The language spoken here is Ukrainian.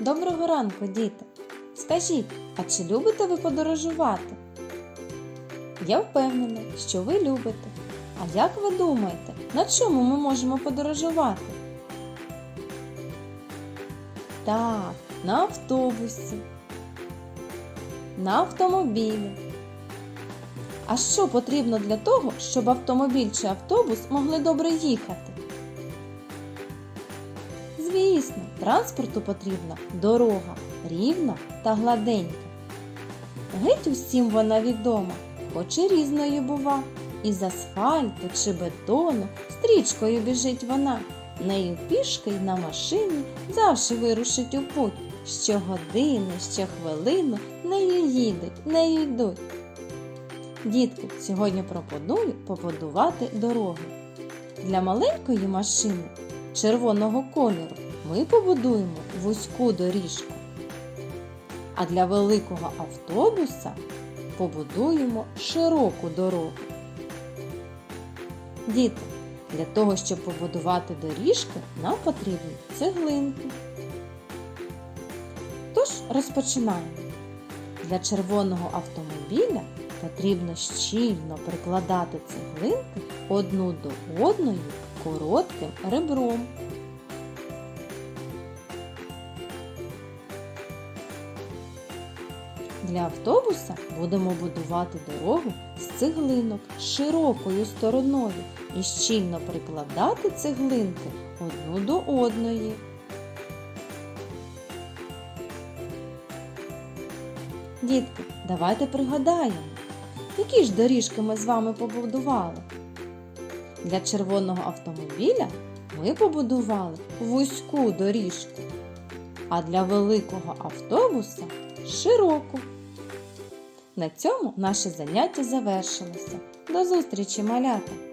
Доброго ранку, діти! Скажіть, а чи любите ви подорожувати? Я впевнена, що ви любите. А як ви думаєте, на чому ми можемо подорожувати? Так, на автобусі, на автомобілі. А що потрібно для того, щоб автомобіль чи автобус могли добре їхати? Звісно, транспорту потрібна дорога рівна та гладенька. Геть усім вона відома, хоч і різною бува. Із асфальту чи бетону стрічкою біжить вона. Нею пішки й на машині завжди вирушить у путь. Щогодини, щохвилину нею їдуть, нею йдуть. Дітки, сьогодні пропоную побудувати дороги. Для маленької машини червоного кольору ми побудуємо вузьку доріжку. А для великого автобуса побудуємо широку дорогу. Діти, для того, щоб побудувати доріжки, нам потрібні цеглинки. Тож розпочинаємо. Для червоного автомобіля потрібно щільно прикладати цеглинки одну до одної коротким ребром. Для автобуса будемо будувати дорогу з цеглинок широкою стороною і щільно прикладати цеглинки одну до одної. Дітки, давайте пригадаємо, які ж доріжки ми з вами побудували. Для червоного автомобіля ми побудували вузьку доріжку, а для великого автобуса широку. На цьому наше заняття завершилося. До зустрічі, малята!